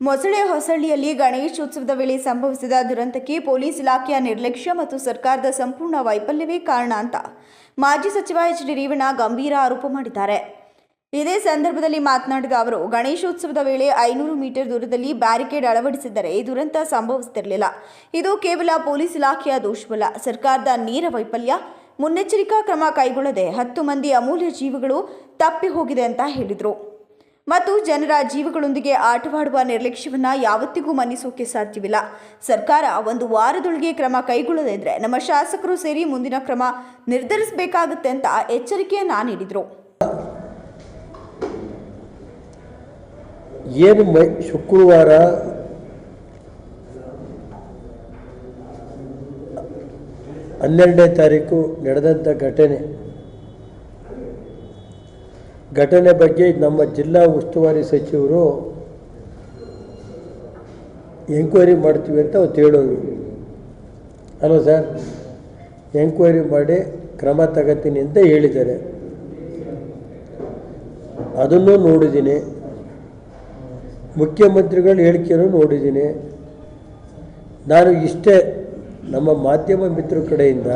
ಮೊಸಳೆ ಹೊಸಳ್ಳಿಯಲ್ಲಿ ಗಣೇಶೋತ್ಸವದ ವೇಳೆ ಸಂಭವಿಸಿದ ದುರಂತಕ್ಕೆ ಪೊಲೀಸ್ ಇಲಾಖೆಯ ನಿರ್ಲಕ್ಷ್ಯ ಮತ್ತು ಸರ್ಕಾರದ ಸಂಪೂರ್ಣ ವೈಫಲ್ಯವೇ ಕಾರಣ ಅಂತ ಮಾಜಿ ಸಚಿವ ಎಚ್ ಡಿ ರೇವಣ್ಣ ಗಂಭೀರ ಆರೋಪ ಮಾಡಿದ್ದಾರೆ. ಇದೇ ಸಂದರ್ಭದಲ್ಲಿ ಮಾತನಾಡಿದ ಅವರು ಗಣೇಶೋತ್ಸವದ ವೇಳೆ ಐನೂರು ಮೀಟರ್ ದೂರದಲ್ಲಿ ಬ್ಯಾರಿಕೇಡ್ ಅಳವಡಿಸಿದ್ದರೆ ಈ ದುರಂತ ಸಂಭವಿಸುತ್ತಿರಲಿಲ್ಲ ಇದು ಕೇವಲ ಪೊಲೀಸ್ ಇಲಾಖೆಯ ದೋಷವಲ್ಲ, ಸರ್ಕಾರದ ನೇರ ವೈಫಲ್ಯ. ಮುನ್ನೆಚ್ಚರಿಕಾ ಕ್ರಮ ಕೈಗೊಳ್ಳದೆ ಹತ್ತು ಮಂದಿ ಅಮೂಲ್ಯ ಜೀವಗಳು ತಪ್ಪಿ ಹೋಗಿದೆ ಅಂತ ಹೇಳಿದರು. ಮತ್ತು ಜನರ ಜೀವಗಳೊಂದಿಗೆ ಆಟವಾಡುವ ನಿರ್ಲಕ್ಷ್ಯವನ್ನು ಯಾವತ್ತಿಗೂ ಮನ್ನಿಸೋಕೆ ಸಾಧ್ಯವಿಲ್ಲ. ಸರ್ಕಾರ ಒಂದು ವಾರದೊಳಗೆ ಕ್ರಮ ಕೈಗೊಳ್ಳದಿದ್ದರೆ ನಮ್ಮ ಶಾಸಕರು ಸೇರಿ ಮುಂದಿನ ಕ್ರಮ ನಿರ್ಧರಿಸಬೇಕಾಗುತ್ತೆ ಅಂತ ಎಚ್ಚರಿಕೆಯನ್ನ ನೀಡಿದರು. ಏನು ಶುಕ್ರವಾರ ಹನ್ನೆರಡನೇ ತಾರೀಕು ನಡೆದಂಥ ಘಟನೆ ಘಟನೆ ಬಗ್ಗೆ ನಮ್ಮ ಜಿಲ್ಲಾ ಉಸ್ತುವಾರಿ ಸಚಿವರು ಎಂಕ್ವೈರಿ ಮಾಡ್ತೀವಿ ಅಂತ ಅವತ್ತು ಹೇಳೋದು ಅಲ್ವ ಸರ್? ಎಂಕ್ವೈರಿ ಮಾಡಿ ಕ್ರಮ ತಗತೀನಿ ಅಂತ ಹೇಳಿದ್ದಾರೆ. ಅದನ್ನು ನೋಡಿದ್ದೀನಿ. ಮುಖ್ಯಮಂತ್ರಿಗಳು ಹೇಳಿಕೆಯನ್ನು ನೋಡಿದ್ದೀನಿ. ನಾನು ಇಷ್ಟೇ ನಮ್ಮ ಮಾಧ್ಯಮ ಮಿತ್ರ ಕಡೆಯಿಂದ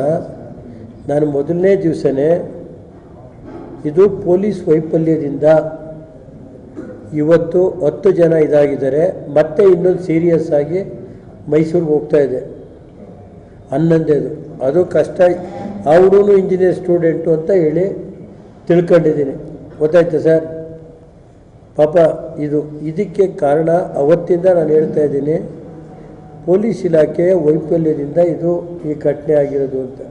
ನಾನು ಮೊದಲನೇ ದಿವಸನೇ ಇದು ಪೊಲೀಸ್ ವೈಫಲ್ಯದಿಂದ ಇವತ್ತು ಹತ್ತು ಜನ ಇದಾಗಿದ್ದಾರೆ. ಮತ್ತೆ ಇನ್ನೊಂದು ಸೀರಿಯಸ್ ಆಗಿ ಮೈಸೂರಿಗೆ ಹೋಗ್ತಾ ಇದೆ. ಹನ್ನೊಂದೇದು. ಅದು ಕಷ್ಟ. ಅವರೂ ಇಂಜಿನಿಯರ್ ಸ್ಟೂಡೆಂಟು ಅಂತ ಹೇಳಿ ತಿಳ್ಕೊಂಡಿದ್ದೀನಿ. ಗೊತ್ತಾಯ್ತು ಸರ್? ಪಾಪ ಇದು, ಇದಕ್ಕೆ ಕಾರಣ ಅವತ್ತಿಂದ ನಾನು ಹೇಳ್ತಾ ಇದ್ದೀನಿ. ಪೊಲೀಸ್ ಇಲಾಖೆಯ ವೈಫಲ್ಯದಿಂದ ಇದು ಈ ಘಟನೆ ಆಗಿರೋದು ಅಂತ.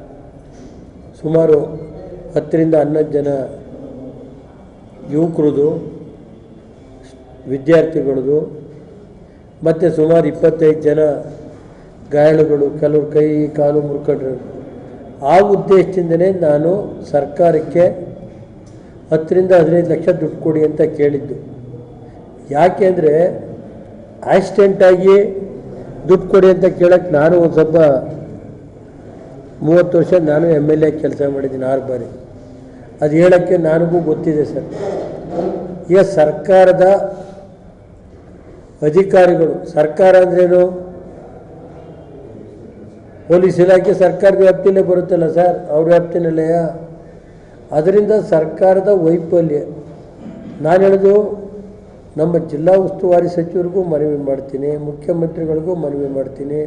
ಸುಮಾರು ಹತ್ತರಿಂದ ಹನ್ನೊಂದು ಜನ ಯುವಕರದು, ವಿದ್ಯಾರ್ಥಿಗಳದು, ಮತ್ತು ಸುಮಾರು ಇಪ್ಪತ್ತೈದು ಜನ ಗಾಯಾಳುಗಳು, ಕೆಲವರು ಕೈ, ಕಾಲು ಮುರ್ಕೊಂಡ್ರು. ಆ ಉದ್ದೇಶದಿಂದನೇ ನಾನು ಸರ್ಕಾರಕ್ಕೆ ಹತ್ತರಿಂದ ಹದಿನೈದು ಲಕ್ಷ ದುಡ್ಡು ಕೊಡಿ ಅಂತ ಕೇಳಿದ್ದು. ಯಾಕೆಂದರೆ ಆಕ್ಸಿಡೆಂಟಾಗಿ ದುಡ್ಡು ಕೊಡಿ ಅಂತ ಕೇಳಕ್ಕೆ ನಾನು ಒಂದು ಸ್ವಲ್ಪ ಮೂವತ್ತು ವರ್ಷ ನಾನು ಎಂ ಎಲ್ ಎ ಕೆಲಸ ಮಾಡಿದ್ದೀನಿ ಆರು ಬಾರಿ. ಅದು ಹೇಳೋಕ್ಕೆ ನನಗೂ ಗೊತ್ತಿದೆ ಸರ್. ಈಗ ಸರ್ಕಾರದ ಅಧಿಕಾರಿಗಳು, ಸರ್ಕಾರ ಅಂದ್ರೇನು ಪೊಲೀಸ್ ಇಲಾಖೆ ಸರ್ಕಾರದ ವ್ಯಾಪ್ತಿಯಲ್ಲೇ ಬರುತ್ತಲ್ಲ ಸರ್, ಅವ್ರ ವ್ಯಾಪ್ತಿನಲ್ಲೆಯ ಅದರಿಂದ ಸರ್ಕಾರದ ವೈಫಲ್ಯ. ನಾನು ಹೇಳೋದು, ನಮ್ಮ ಜಿಲ್ಲಾ ಉಸ್ತುವಾರಿ ಸಚಿವರಿಗೂ ಮನವಿ ಮಾಡ್ತೀನಿ, ಮುಖ್ಯಮಂತ್ರಿಗಳಿಗೂ ಮನವಿ ಮಾಡ್ತೀನಿ,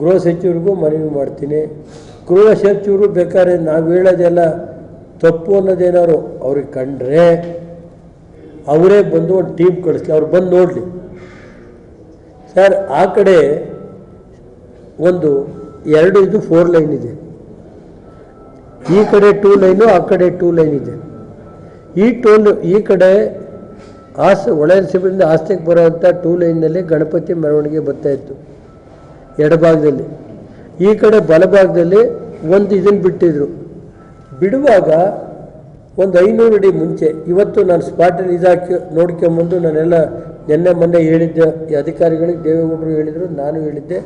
ಗೃಹ ಸಚಿವರಿಗೂ ಮನವಿ ಮಾಡ್ತೀನಿ. ಗೃಹ ಸಚಿವರು ಬೇಕಾದ್ರೆ ನಾವು ಹೇಳೋದೆಲ್ಲ ತಪ್ಪು ಅನ್ನೋದೇನಾದ್ರು ಅವ್ರಿಗೆ ಕಂಡ್ರೆ ಅವರೇ ಬಂದು ಒಂದು ಟೀಮ್ ಕಳಿಸ್ಲಿ, ಅವ್ರು ಬಂದು ನೋಡಲಿ. ಸರ್, ಆ ಕಡೆ ಒಂದು ಎರಡು ಇದು ಫೋರ್ ಲೈನ್ ಇದೆ. ಈ ಕಡೆ ಟೂ ಲೈನು ಆ ಕಡೆ ಟೂ ಲೈನ್ ಇದೆ. ಈ ಟೋಲ್ ಈ ಕಡೆ ಆಸ್ ಒಳಸಿಬಿಂದ ಆಸ್ತಿಗೆ ಬರೋವಂಥ ಟೂ ಲೈನ್ನಲ್ಲಿ ಗಣಪತಿ ಮೆರವಣಿಗೆ ಬರ್ತಾ ಇತ್ತು. ಎಡಭಾಗದಲ್ಲಿ. ಈ ಕಡೆ ಬಲಭಾಗದಲ್ಲಿ ಒಂದು ಇದನ್ನು ಬಿಟ್ಟಿದ್ರು. ಬಿಡುವಾಗ ಒಂದು ಐನೂರು ಅಡಿ ಮುಂಚೆ ಇವತ್ತು ನಾನು ಸ್ಪಾಟಲ್ಲಿ ಇದಾಕಿ ನೋಡ್ಕೊಂಬಂದು ನಾನೆಲ್ಲ ನಿನ್ನೆ ಮೊನ್ನೆ ಹೇಳಿದ್ದೆ. ಈ ಅಧಿಕಾರಿಗಳಿಗೆ ದೇವೇಗೌಡರು ಹೇಳಿದರು ನಾನು ಹೇಳಿದ್ದೆ.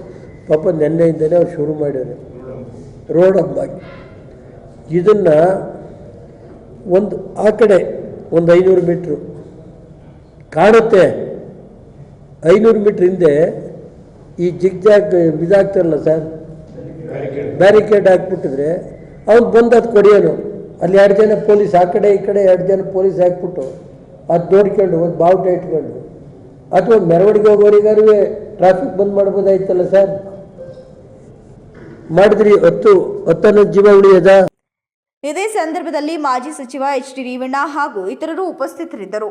ಪಾಪ ನಿನ್ನೆಯಿಂದಲೇ ಅವ್ರು ಶುರು ಮಾಡ್ಯಾರೆ ರೋಡ್ ಹಬ್ಬಾಗಿ ಇದನ್ನು ಒಂದು ಆ ಕಡೆ ಒಂದು ಐನೂರು ಮೀಟ್ರು ಕಾಣುತ್ತೆ. ಐನೂರು ಮೀಟ್ರ್ ಹಿಂದೆ ಈ ಜಿಗ್ ಜಾಗ್ ಇದಾಗ್ತಾರಲ್ಲ ಸರ್? ಬ್ಯಾರಿಕೇಡ್ ಹಾಕ್ಬಿಟ್ಟಿದ್ರೆ ಅವ್ನು ಬಂದದ್ದು ಕೊಡಿಯೋನು ಅಲ್ಲಿ ಎರಡು ಜನ ಪೊಲೀಸ್, ಆ ಕಡೆ ಈ ಕಡೆ ಎರಡು ಜನ ಪೊಲೀಸ್ ಹಾಕ್ಬಿಟ್ಟು ಅದು ನೋಡ್ಕೊಂಡು ಒಂದು ಬಾವುಟ ಇಟ್ಕೊಂಡು. ಅಥವಾ ಮೆರವಣಿಗೆ ಹೋಗೋರಿಗಾರು ಟ್ರಾಫಿಕ್ ಬಂದ್ ಮಾಡ್ಬೋದಾಯ್ತಲ್ಲ ಸರ್? ಮಾಡಿದ್ರಿ ಹೊತ್ತು, ಹತ್ತನ್ನು ಜೀವ ಉಳಿಯದ? ಇದೇ ಸಂದರ್ಭದಲ್ಲಿ ಮಾಜಿ ಸಚಿವ ಎಚ್ ಡಿ ರೇವಣ್ಣ ಹಾಗೂ ಇತರರು ಉಪಸ್ಥಿತರಿದ್ದರು.